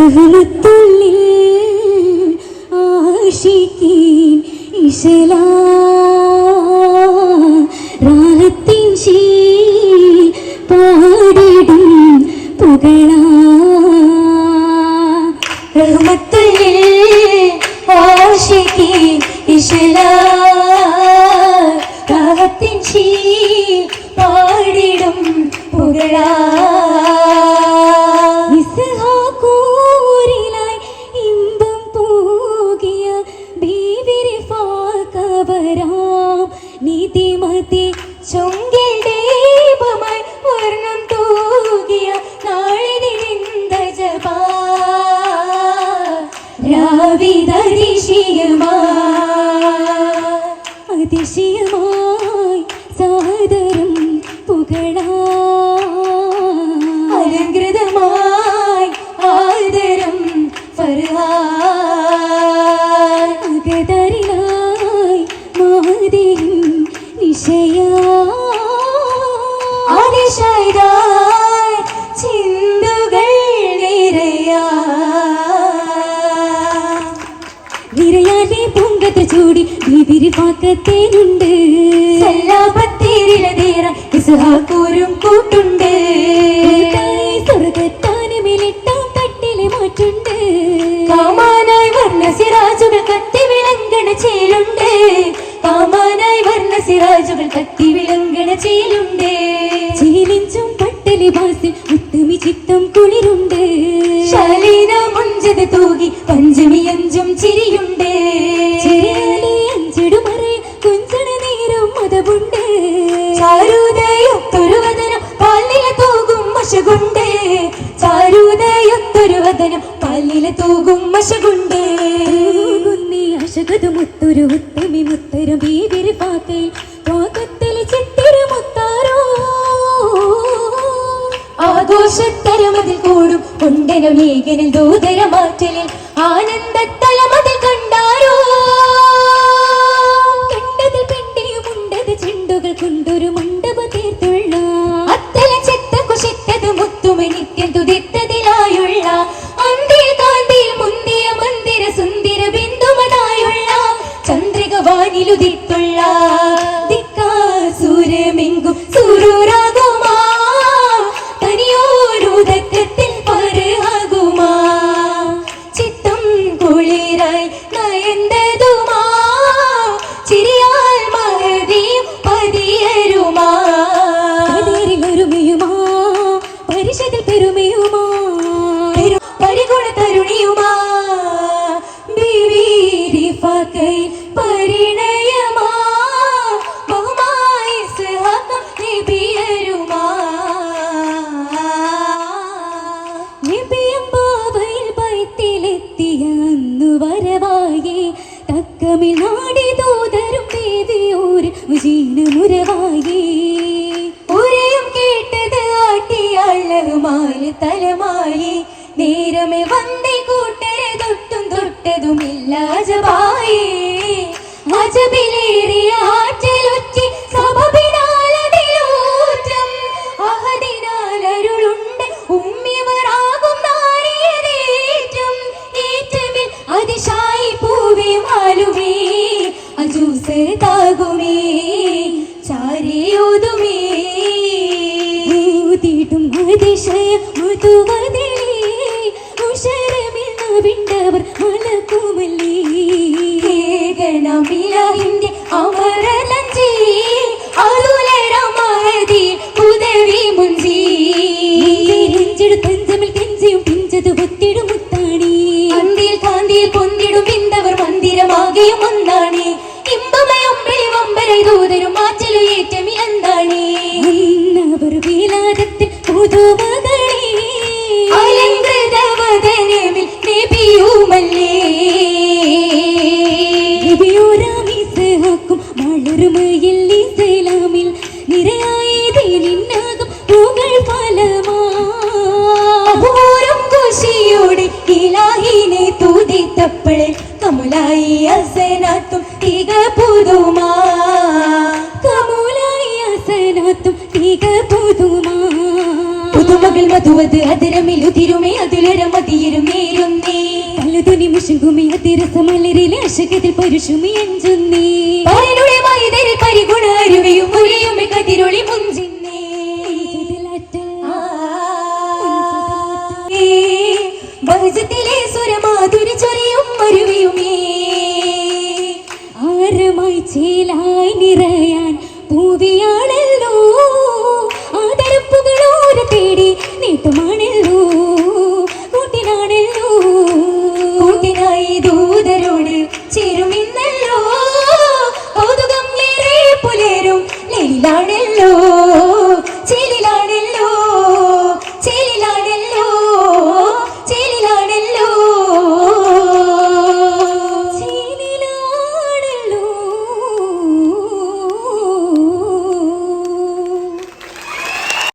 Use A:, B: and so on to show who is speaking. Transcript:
A: റഹ്മത്തുള്ളിൽ ആശിക്കീൻ ഇശലാ പൊങ്കത്ത് ചൂടി ബീബിരി പാക്കത്തേനുണ്ട് ഇസ്ഹാക്കൂരും കൂട്ടുണ്ട്. സ്വർഗത്താനുമിലിട്ടാം തട്ടിലെ മാറ്റുണ്ട്. കാമാനായി വർണ സിറാജുകൾ കത്തി വിളങ്കണ ചേലുണ്ട്. കാമാനായി വർണ സിറാജുകൾ കത്തി വിളങ്കണ ചേലുണ്ട്. ചേലിഞ്ചും പട്ടലി ബാസിൽ ഉത്തമി ചിത്തം കുളിരുണ്ട്. ശാലീന മുഞ്ചത് തൂകി പഞ്ചമി അഞ്ചും ചിരിയുണ്ട്. ചാരുതയൊത്തൊരു വദനം പല്ലില തൂകും മശകുണ്ട് കുന്നി അശകത് മുത്തൊരു ഉത്തമി മുത്തരം ബീവിരി പാത്തേ. പാകത്തിലെ ചിത്തിരി മുത്താരോ? ആഘോഷത്തരമതിൽ കൂടും ഉണ്ടനം ഏകനിൽ ദൂതരമാറ്റലിൽ. ആനന്ദത്തലമതിൽ കണ്ടാരോ? കണ്ടതിൽ പെണ്ണിയും ഉണ്ടത് ചെണ്ടുകൾ കൊണ്ടൊരു വാനിലുദിത്തുള്ള ദിക്കാസൂരമെങ്കും സൂരൂരാകുമാ. തനിയോരുദക്കത്തിൽ പരഹാകുമാ ചിത്തം കുളിരായി നയന്തതുമാ. ചിരിയാൽ മഹതിയും പതിയരുമാ. കതിരിലൊരുമയുമാ പരിഷത്തിൽ പെരുമയുമാ. പെരു- പരിഗുണ തരുണിയുമാ. ബീവി തക്കമിൽ നാടി ദൂതരും ദേവിയോര് മുജീനമുരവായി ഉരയും കേട്ടത് ആട്ടിയാളകുമായി തലമായി. നേരമേ വന്ദി കൂട്ടരെ തൊട്ടും തൊട്ടതുമില്ല അജബായി അജബിലേറിയ അതിശയ മുതുവതിലേ ഉഷരമിൽ നവിണ്ടവർ മലക്കുമല്ലേ ഗണമിലാഹിന്റെ അമരലഞ്ചി അതുലരമഹതി ഉദവി മുഞ്ചി നെഞ്ചെടുത്തഞ്ചമിൽ കെഞ്ചിയും പിഞ്ചത് ഒത്തിടും മുത്താണി. അന്തിയിൽ പൊന്തിടും പിന്തവർ മന്ദിരമാകെയും ഒന്നാണി. ഇമ്പമയൊമ്പളി വമ്പരൈ ദൂതരും മാറ്റലു ഹസനത്തും തിക പുതുമാ. കമൂലായി ഹസനത്തും തിക പുതുമാ. പുതുമകൾ മധുവത് അതിരമിലുതിരുമേ അതിലര മതിയിരുമേരുന്നേ പലതു നിമിഷങ്കുമേ അതിരസമലരിലെ അശകത്തിൽ അരുവിയുമേ